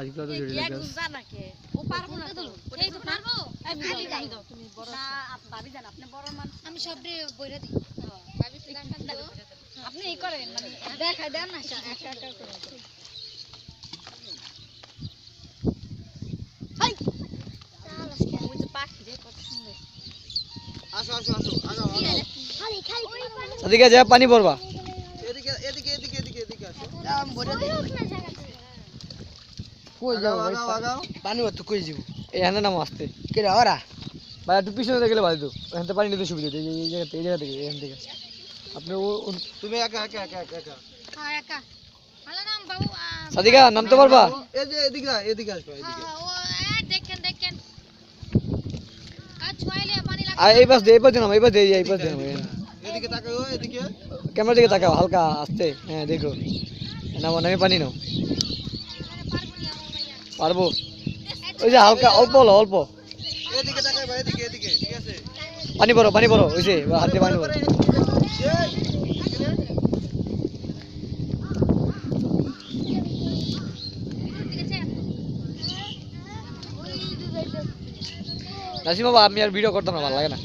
আজকে তো জড়িয়ে এক গেছে জানাকে ও পারব না তো। এই তো পারব? আমি খালি দাও। দাও তুমি বড় না ভাবি জান আপনি বড় মানুষ। আমি সব বইরা দিই। ভাবি তুই আপনি এই করেন মানে দেখা দেন না একা একা করে। হাই! ওই যে পাখি রে কত সুন্দর। আসো আসো আসো আগাও আগাও খালি খালি সাদিকা যা পানি পড়বা এদিকে এদিকে এদিকে এদিকে এদিকে আসো। পানি তো কই যাব? এখানে নাম আসতে। কে রে ওরা? ভাই একটু পিছনে দেখলে ভালো তো এখান থেকে পানি নিতে সুবিধা এই জায়গা এই জায়গা থেকে এখান থেকে। আপনি ও তুমি একা একা একা একা একা। হ্যাঁ একা। নাম বাবু সাদিকা নামতে পারবা? এই যে এদিকে এদিকে আসো এদিকে। ও দেখেন দেখেন। আর ছয়লে পানি লাগে এই পাশ দিয়ে এই পাশ দিয়ে নামো, এই পাশ দিয়ে এই পাশ দিয়ে এদিকে তাকাও এদিকে। ক্যামেরা দিকে তাকাও হালকা আস্তে। হ্যাঁ দেখো। নামো নামে পানি নাও। পারব? ওই যে হালকা অল্প হলো অল্প। এদিকে তাকাই ভাই এদিকে এদিকে ঠিক আছে? পানি পড়ো পানি পড়ো ওই যে হাত পানি পড়ো। নাসিম বাবা আমি আর ভিডিও করতাম না ভালো লাগে না।